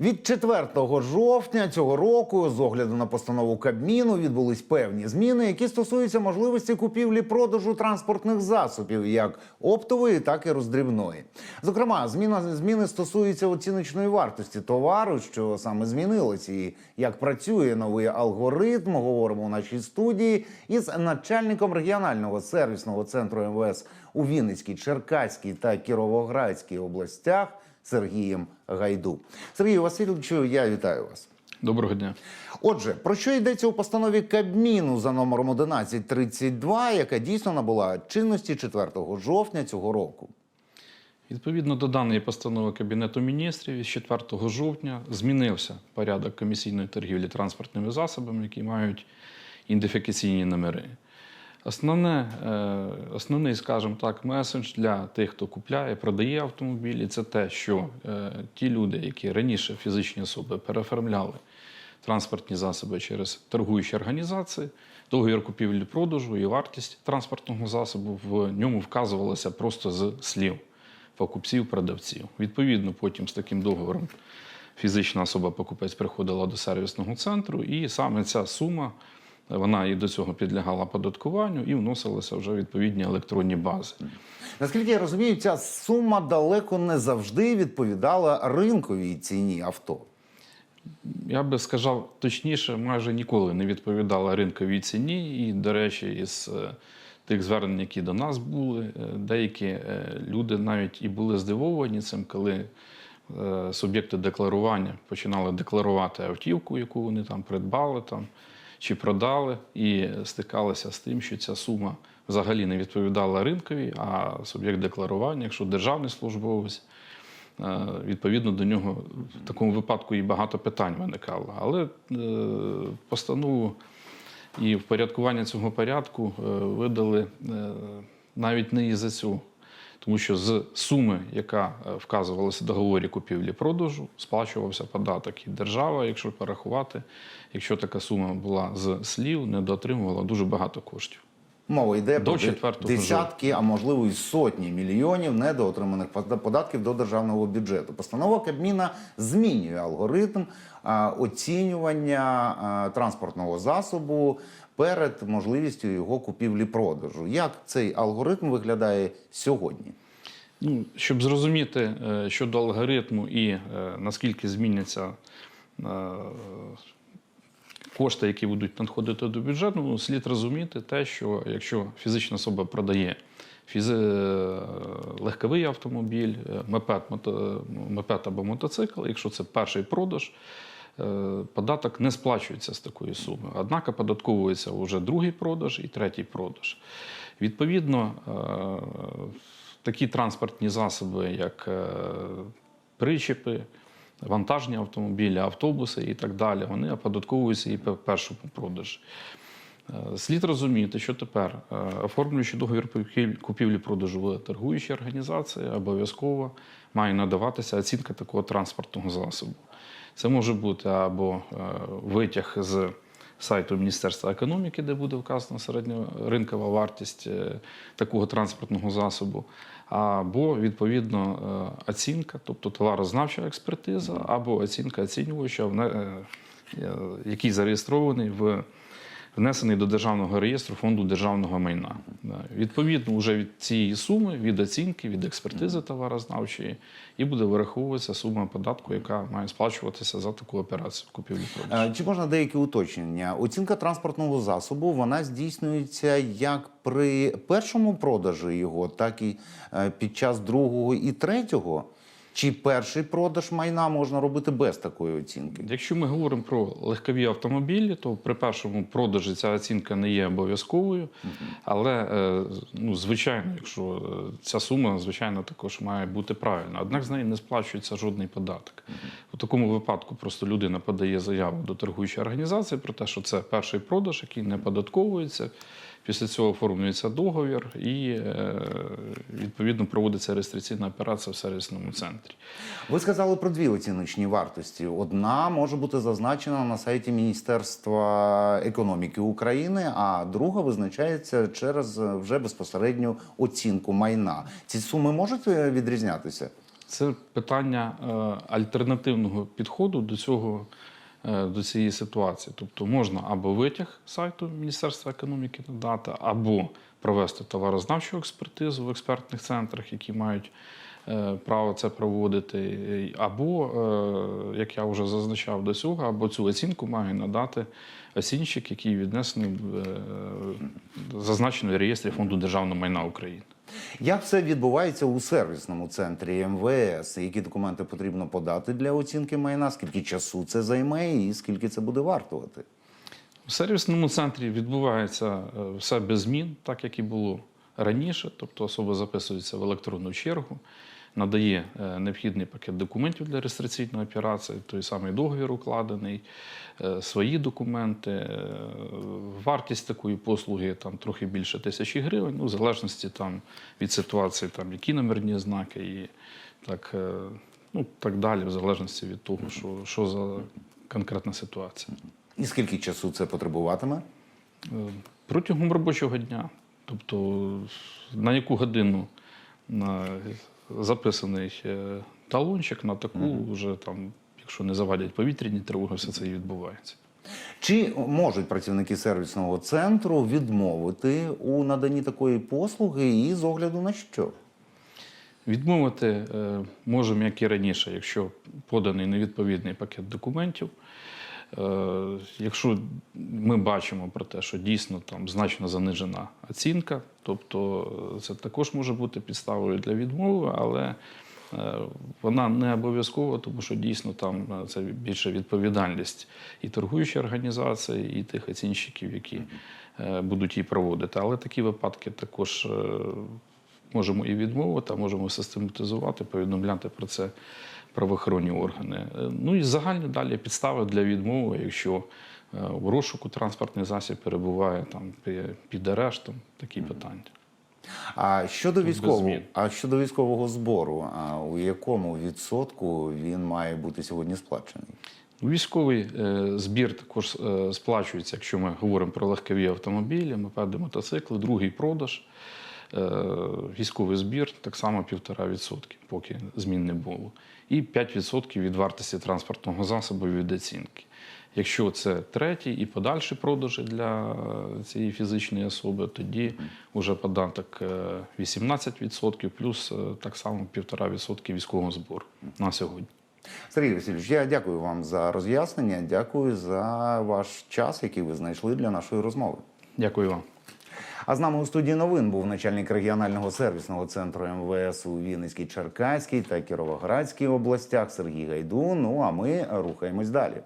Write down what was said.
Від 4 жовтня цього року, з огляду на постанову Кабміну, відбулись певні зміни, які стосуються можливості купівлі-продажу транспортних засобів, як оптової, так і роздрібної. Зокрема, зміна зміни стосуються оціночної вартості товару, що саме змінилось, і як працює новий алгоритм. Говоримо у нашій студії із начальником регіонального сервісного центру МВС у Вінницькій, Черкаській та Кіровоградській областях. Сергієм Гайду. Сергію Васильовичу, я вітаю вас. Доброго дня. Отже, про що йдеться у постанові Кабміну за номером 1132, яка дійсно набула чинності 4 жовтня цього року? Відповідно до даної постанови Кабінету міністрів із 4 жовтня змінився порядок комісійної торгівлі транспортними засобами, які мають ідентифікаційні номери. Основне, е, основний, скажімо так, меседж для тих, хто купляє, продає автомобілі, це те, що е, ті люди, які раніше фізичні особи переоформляли транспортні засоби через торгуючі організації, договір купівлі-продажу і вартість транспортного засобу в ньому вказувалося просто з слів покупців, продавців. Відповідно, потім з таким договором фізична особа-покупець приходила до сервісного центру, і саме ця сума вона і до цього підлягала податкуванню і вносилися вже відповідні електронні бази. Наскільки я розумію, ця сума далеко не завжди відповідала ринковій ціні авто. Я би сказав точніше, майже ніколи не відповідала ринковій ціні. І, до речі, із е, тих звернень, які до нас були, е, деякі е, люди навіть і були здивовані цим, коли суб'єкти декларування починали декларувати автівку, яку вони там придбали там, чи продали, і стикалися з тим, що ця сума взагалі не відповідала ринковій, а суб'єкт декларування, якщо державний службовець. Е, Відповідно до нього в такому випадку і багато питань виникало. Але е, постанову і впорядкування цього порядку е, видали навіть не із-за цього. Тому що з суми, яка е, вказувалася в договорі купівлі-продажу, сплачувався податок. І держава, якщо перерахувати, якщо така сума була з слів, недоотримувала дуже багато коштів. Мова йде До про десятки, а можливо і сотні мільйонів недоотриманих податків до державного бюджету. Постанова Кабміна змінює алгоритм оцінювання транспортного засобу перед можливістю його купівлі-продажу. Як цей алгоритм виглядає сьогодні? Ну, щоб зрозуміти е, щодо алгоритму і е, наскільки зміняться е, кошти, які будуть надходити до бюджету, ну, слід розуміти те, що якщо фізична особа продає фізи... е, легковий автомобіль, е, мопед, мото... мопед або мотоцикл, якщо це перший продаж, е, податок не сплачується з такої суми. Однак оподатковується вже другий продаж і третій продаж. Відповідно, такі транспортні засоби, як причепи, вантажні автомобілі, автобуси і так далі, вони оподатковуються і по першому продажі. Е, Слід розуміти, що тепер, е, оформлюючи договір купівлі- купівлі-продажу в торгуючій організації, обов'язково має надаватися оцінка такого транспортного засобу. Це може бути або е, витяг з сайту Міністерства економіки, де буде вказана середньоринкова вартість е, такого транспортного засобу, або відповідно е, оцінка, тобто товарознавча експертиза, або оцінка оцінювача, е, який зареєстрований в внесений до державного реєстру фонду державного майна. Відповідно, вже від цієї суми, від оцінки, від експертизи товарознавчої, і буде вираховуватися сума податку, яка має сплачуватися за таку операцію купівлі-продажу. Е, Чи можна деякі уточнення? Оцінка транспортного засобу вона здійснюється як при першому продажі його, так і е, під час другого і третього. Чи перший продаж майна можна робити без такої оцінки? Якщо ми говоримо про легкові автомобілі, то при першому продажі ця оцінка не є обов'язковою. Але, е, ну, звичайно, якщо е, ця сума, звичайно, також має бути правильна. Однак з неї не сплачується жодний податок. У такому випадку просто людина подає заяву до торгуючої організації про те, що це перший продаж, який не податковується. Після цього оформлюється договір і е, відповідно проводиться реєстраційна операція в сервісному центрі. Ви сказали про дві оціночні вартості. Одна може бути зазначена на сайті Міністерства економіки України, а друга визначається через е, вже безпосередню оцінку майна. Ці суми можуть е, відрізнятися? Це питання альтернативного підходу до цього. Е, До цієї ситуації, тобто можна або витяг сайту Міністерства економіки надати, або провести товарознавчу експертизу в експертних центрах, які мають е, право це проводити, або, е, як я вже зазначав до цього, або цю оцінку має надати оцінщик, який віднесений зазначений в реєстрі фонду державного майна України. Як все відбувається у сервісному центрі МВС? Які документи потрібно подати для оцінки майна? Скільки часу це займе і скільки це буде вартувати? У сервісному центрі відбувається е, все без змін, так як і було раніше. Тобто особа записується в електронну чергу, надає е, необхідний пакет документів для реєстраційної операції, той самий договір укладений, е, свої документи. Е, Вартість такої послуги там трохи більше тисячі гривень, ну, в залежності там, від ситуації, там, які номерні знаки і так, ну, так далі, в залежності від того, що, що за конкретна ситуація. І скільки часу це потребуватиме? Протягом робочого дня. Тобто на яку годину на записаний е, талончик, на таку вже там, якщо не завадять повітряні тривоги, все це і відбувається. Чи можуть працівники сервісного центру відмовити у наданні такої послуги і з огляду на що? Відмовити е, можемо, як і раніше, якщо поданий невідповідний пакет документів. Е, Якщо ми бачимо про те, що дійсно там значно занижена оцінка, тобто е, це також може бути підставою для відмови, але е, вона не обов'язкова, тому що дійсно там це більше відповідальність і торгуючої організації, і тих оцінщиків, які будуть її проводити. Але такі випадки також можемо і відмовити, а можемо систематизувати, повідомляти про це правоохоронні органи. Е, Ну і загальні далі підстави для відмови, якщо е, в розшуку транспортний засіб перебуває там під арештом, такі питання. А щодо військового, а щодо військового збору, а у якому відсотку він має бути сьогодні сплачений? Військовий е, збір також сплачується, якщо ми говоримо про легкові автомобілі, мопеди, мотоцикли, другий продаж. Е, Військовий збір так само 1,5%, поки змін не було. І 5% від вартості транспортного засобу від оцінки. Якщо це третій і подальші продажі для е, цієї фізичної особи, тоді вже податок е, 18% плюс е, так само 1,5% військового збору на сьогодні. Сергій Васильович, я дякую вам за роз'яснення. Дякую за ваш час, який ви знайшли для нашої розмови. Дякую вам. А з нами у студії новин був начальник регіонального сервісного центру МВС у Вінницькій, Черкаській та Кіровоградській областях Сергій Гайду. Ну а ми рухаємось далі.